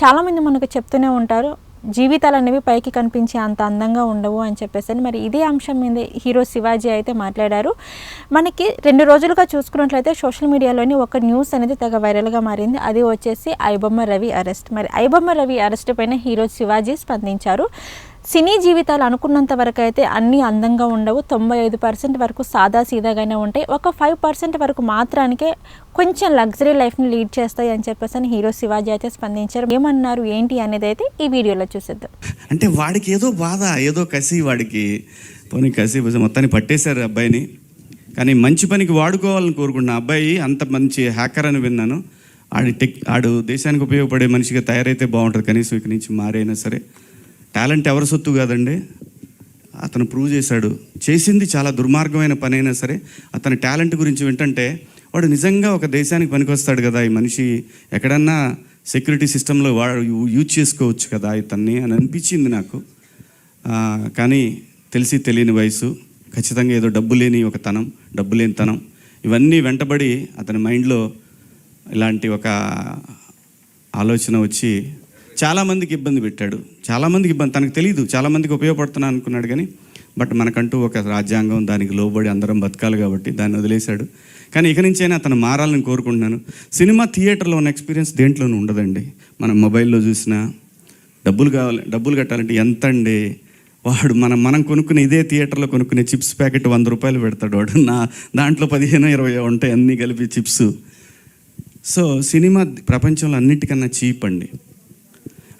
చాలామంది మనకు చెప్తూనే ఉంటారు జీవితాలు అనేవి పైకి కనిపించే అంత అందంగా ఉండవు అని చెప్పేసి అని. మరి ఇదే అంశం మీద హీరో శివాజీ అయితే మాట్లాడారు. మనకి రెండు రోజులుగా చూసుకున్నట్లయితే సోషల్ మీడియాలోని ఒక న్యూస్ అనేది తెగ వైరల్గా మారింది. అది వచ్చేసి ఐబొమ్మ రవి అరెస్ట్. మరి ఐబొమ్మ రవి అరెస్ట్ పైన హీరో శివాజీ స్పందించారు. సినీ జీవితాలు అనుకున్నంత వరకు అయితే అన్నీ అందంగా ఉండవు. తొంభై ఐదు పర్సెంట్ వరకు సాదా సీదాగానే ఉంటాయి. ఒక ఫైవ్ పర్సెంట్ వరకు మాత్రానికే కొంచెం లగ్జరీ లైఫ్ని లీడ్ చేస్తాయి అని చెప్పేసి అని హీరో శివాజీ అయితే స్పందించారు. ఏమన్నారు ఏంటి అనేది అయితే ఈ వీడియోలో చూసేద్దాం. అంటే వాడికి ఏదో బాధ ఏదో కసి వాడికి. పోనీ కసి మొత్తాన్ని పట్టేశారు అబ్బాయిని. కానీ మంచి పనికి వాడుకోవాలని కోరుకుంటున్నా అబ్బాయి అంత మంచి హ్యాకర్ అని విన్నాను. ఆడి టెక్ ఆడు దేశానికి ఉపయోగపడే మనిషిగా తయారైతే బాగుంటుంది. కనీసం ఇక్కడి నుంచి మారైనా సరే. టాలెంట్ ఎవరి సొత్తు కాదండి? అతను ప్రూవ్ చేశాడు. చేసింది చాలా దుర్మార్గమైన పని అయినా సరే అతని టాలెంట్ గురించి వింటంటే వాడు నిజంగా ఒక దేశానికి పనికొస్తాడు కదా ఈ మనిషి. ఎక్కడన్నా సెక్యూరిటీ సిస్టంలో వాడు యూ- యూజ్ చేసుకోవచ్చు కదా ఇతన్ని అని అనిపించింది నాకు. కానీ తెలిసి తెలియని వయసు ఖచ్చితంగా ఏదో డబ్బు లేని ఒక తనం డబ్బు లేని తనం. ఇవన్నీ వెంటబడి అతని మైండ్లో ఇలాంటి ఒక ఆలోచన వచ్చి చాలామందికి ఇబ్బంది పెట్టాడు. చాలామందికి ఇబ్బంది తనకు తెలియదు చాలామందికి ఉపయోగపడుతున్నా అనుకున్నాడు కానీ బట్ మనకంటూ ఒక రాజ్యాంగం దానికి లోబడి అందరం బతకాలి కాబట్టి దాన్ని వదిలేశాడు. కానీ ఇక నుంచైనా అతను మారాలని కోరుకుంటున్నాను. సినిమా థియేటర్లో ఉన్న ఎక్స్పీరియన్స్ దేంట్లోనూ ఉండదండి. మనం మొబైల్లో చూసినా డబ్బులు కావాలి డబ్బులు కట్టాలంటే ఎంత అండి? వాడు మనం మనం కొనుక్కునే ఇదే థియేటర్లో కొనుక్కునే చిప్స్ ప్యాకెట్ వంద రూపాయలు పెడతాడు వాడు. నా దాంట్లో పదిహేను ఇరవై ఉంటాయి అన్నీ కలిపి చిప్స్. సో సినిమా ప్రపంచంలో అన్నిటికన్నా చీప్ అండి.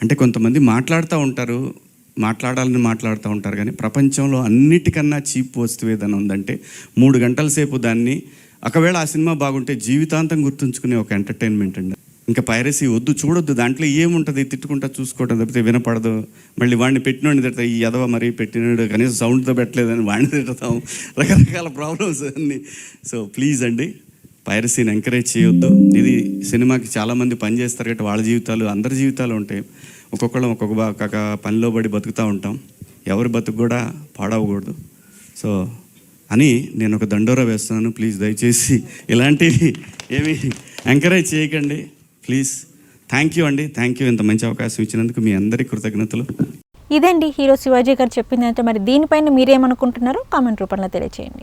అంటే కొంతమంది మాట్లాడుతూ ఉంటారు మాట్లాడాలని మాట్లాడుతూ ఉంటారు కానీ ప్రపంచంలో అన్నిటికన్నా చీప్ వస్తువు ఏదైనా ఉందంటే మూడు గంటల సేపు దాన్ని ఒకవేళ ఆ సినిమా బాగుంటే జీవితాంతం గుర్తుంచుకునే ఒక ఎంటర్టైన్మెంట్ అండి. ఇంకా పైరసీ వద్దు చూడొద్దు దాంట్లో ఏముంటుంది? తిట్టుకుంటా చూసుకోవడం తప్పితే వినపడదు. మళ్ళీ వాడిని పెట్టినోడిని తిడతా ఈ ఎదవ మరీ పెట్టినాడు కనీసం సౌండ్తో పెట్టలేదని వాడిని తిడతాం. రకరకాల ప్రాబ్లమ్స్ అన్నీ. సో ప్లీజ్ అండి పైరసీని ఎంకరేజ్ చేయొద్దు. ఇది సినిమాకి చాలామంది పనిచేస్తారు కాబట్టి వాళ్ళ జీవితాలు అందరి జీవితాలు ఉంటాయి. ఒక్కొక్కళ్ళం ఒక్కొక్క బా- పనిలో పడి బతుకుతూ ఉంటాం. ఎవరి బతుకు కూడా పాడవకూడదు. సో అని నేను ఒక దండోరా వేస్తున్నాను. ప్లీజ్ దయచేసి ఇలాంటివి ఏమి ఎంకరేజ్ చేయకండి. ప్లీజ్. థ్యాంక్ యూ అండి. థ్యాంక్ యూ ఇంత మంచి అవకాశం ఇచ్చినందుకు మీ అందరి కృతజ్ఞతలు. ఇదండి హీరో శివాజీ గారు చెప్పింది అంటే మరి దీనిపైన మీరేమనుకుంటున్నారో కామెంట్ రూపంలో తెలియచేయండి.